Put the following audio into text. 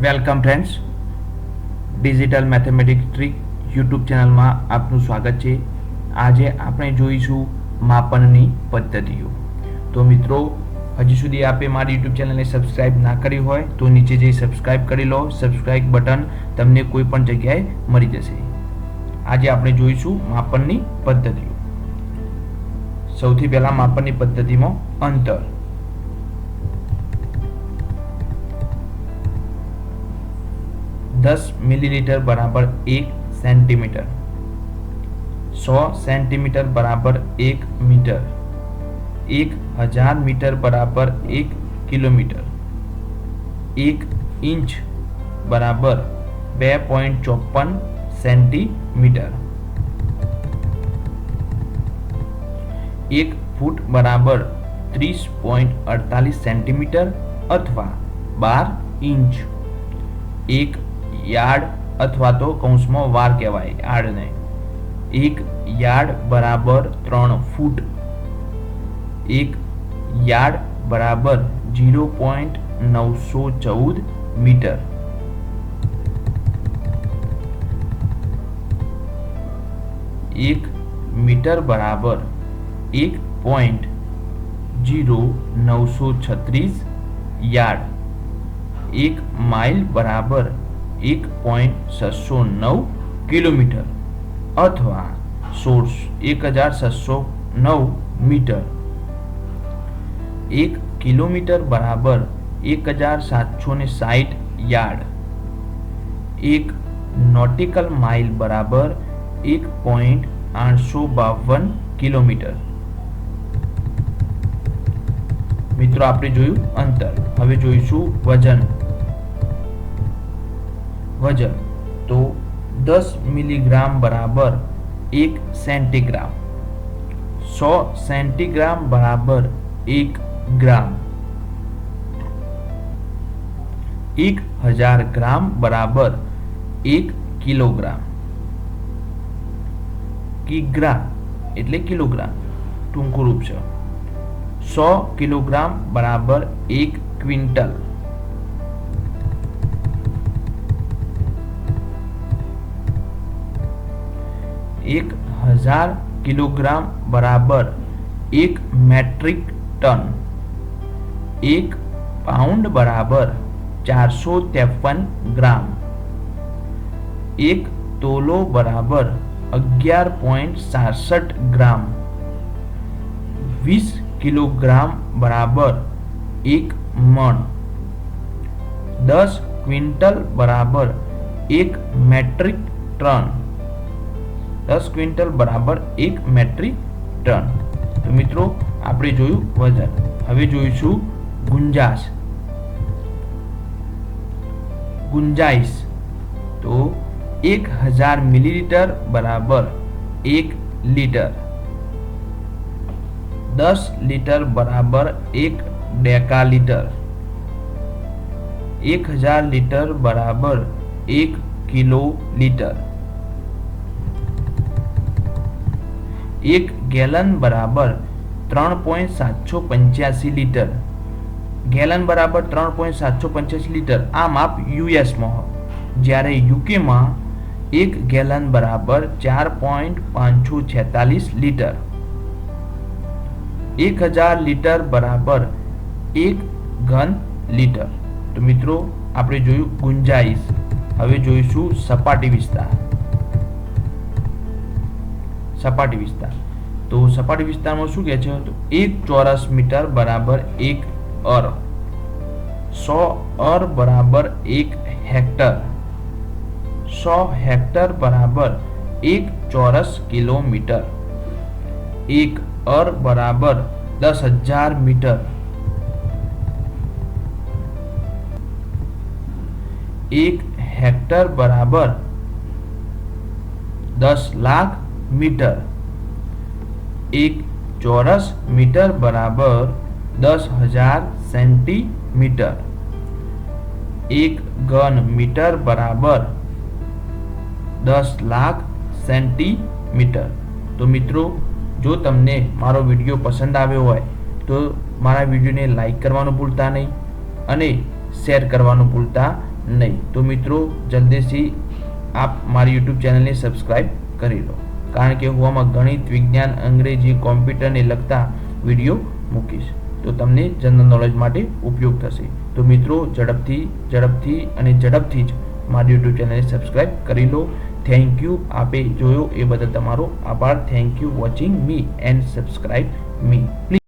Welcome friends. Digital mathematics trick YouTube ચેનલમાં આપનું સ્વાગત છે. આજે આપણે જોઈશું માપનની પદ્ધતિઓ. તો મિત્રો, હજી સુધી આપે મારી યુટ્યુબ ચેનલને સબસ્ક્રાઇબ ના કરી હોય તો નીચે જઈ સબસ્ક્રાઇબ કરી લો. સબસ્ક્રાઇબ બટન તમને કોઈ પણ જગ્યાએ મળી જશે. આજે આપણે જોઈશું માપનની પદ્ધતિઓ. સૌથી પહેલાં માપનની પદ્ધતિમાં અંતર. દસ મિલીલીટર બરાબર એક સેન્ટીમીટર સો સેન્ટીમીટર બરાબર એક મીટર એક હજાર મીટર બરાબર એક કિલોમીટર એક ઇંચ બરાબર બે પોઈન્ટ ચોપન સેન્ટીમીટર એક ફૂટ બરાબર ત્રીસ પોઈન્ટ અડતાલીસ સેન્ટીમીટર અથવા બાર ઇંચ એક યાર્ડ અથવા તો કૌંસમાં વાર કહેવાય. યાર્ડને એક યાર્ડ બરાબર ત્રણ ફૂટ. એક યાર્ડ બરાબર જીરો પોઈન્ટ નવસો ચૌદ મીટર. એક મીટર બરાબર એક પોઈન્ટ જીરો નવસો છત્રીસ યાર્ડ. એક માઇલ બરાબર એક પોઈન્ટ છસો નવ કિલોમીટર અથવા સોળ એક હજાર છસો નવ મીટર. એક કિલોમીટર બરાબર એક હજાર સાતસો ને સાઠ યાર્ડ. એક નોટિકલ માઇલ બરાબર એક પોઈન્ટ આઠસો બાવન કિલોમીટર. મિત્રો, આપણે જોયું અંતર. હવે જોઈશું વજન. વજન. તો દસ મિલીગ્રામ બરાબર એક સેન્ટીગ્રામ. સો સેન્ટીગ્રામ બરાબર એક ગ્રામ. એક હજાર ગ્રામ બરાબર એક કિલોગ્રામ. કિગ્રા એટલે કિલોગ્રામ. ટૂંકું રૂપ છે. સો કિલોગ્રામ બરાબર એક ક્વિન્ટલ. એક હજાર કિલોગ્રામ બરાબર એક મેટ્રિક ટન એક પાઉન્ડ બરાબર ચારસો ત્રેપન ગ્રામ એક તોલો બરાબર અગિયાર પોઈન્ટ સાસઠ ગ્રામ વીસ કિલોગ્રામ બરાબર એક મણ દસ ક્વિન્ટલ બરાબર એક મેટ્રિક ટન દસ ક્વિન્ટલ બરાબર એક મેટ્રિક ટન. તો મિત્રો, આપણે જોયું વજન. હવે જોઈશું ગુંજાશ. ગુંજાઈશ. તો એક હજાર મિલીલીટર બરાબર એક લીટર. દસ લીટર બરાબર એક ડેકા લીટર એક હજાર લીટર બરાબર એક કિલો લીટર. એક ગેલન બરાબર ત્રણ પોઈન્ટ સાતસો પંચ્યાસી લીટર. ગેલન બરાબર ત્રણ પોઈન્ટ સાતસો પંચ્યાસી લીટર. આ માપ યુએસમાં જ્યારે યુકેમાં એક ગેલન બરાબર ચાર પોઈન્ટ પાંચસો છેતાલીસ લીટર. એક હજાર લીટર બરાબર એક ઘન લીટર. તો મિત્રો, આપણે જોયું ગુંજાઈશ. હવે જોઈશું સપાટી વિસ્તાર. સપાટી વિસ્તાર. તો સપાટી વિસ્તારમાં શું કહે છે? તો એક ચોરસ મીટર બરાબર એક અર. સો અર બરાબર એક હેક્ટર. સો હેક્ટર બરાબર એક ચોરસ કિલોમીટર. એક અર બરાબર દસ હજાર મીટર. એક હેક્ટર બરાબર દસ લાખ મીટર. એક ચોરસ મીટર બરાબર દસ હજાર સેન્ટીમીટર. એક ઘન મીટર બરાબર દસ લાખ સેન્ટીમીટર. તો મિત્રો, જો તમને મારો વીડિયો પસંદ આવ્યો હોય, તો મારા વિડીયોને લાઈક કરવાનું ભૂલતા નહીં અને શેર કરવાનું ભૂલતા નહીં. તો મિત્રો, જલ્દીથી આપ મારી યુટ્યુબ ચેનલને સબસ્ક્રાઈબ કરી લો. કારણ કે હું આમાં ગણિત, વિજ્ઞાન, અંગ્રેજી, કોમ્પ્યુટરને લગતા વીડિયો મૂકીશ. તો તમને જનરલ નોલેજ માટે ઉપયોગ થશે. તો મિત્રો, ઝડપથી ઝડપથી અને ઝડપથી જ મારી યુટ્યુબ ચેનલને સબસ્ક્રાઇબ કરી લો. થેન્ક યુ આપે જોયો એ બદલ તમારો આભાર. Thank you watching me and subscribe me please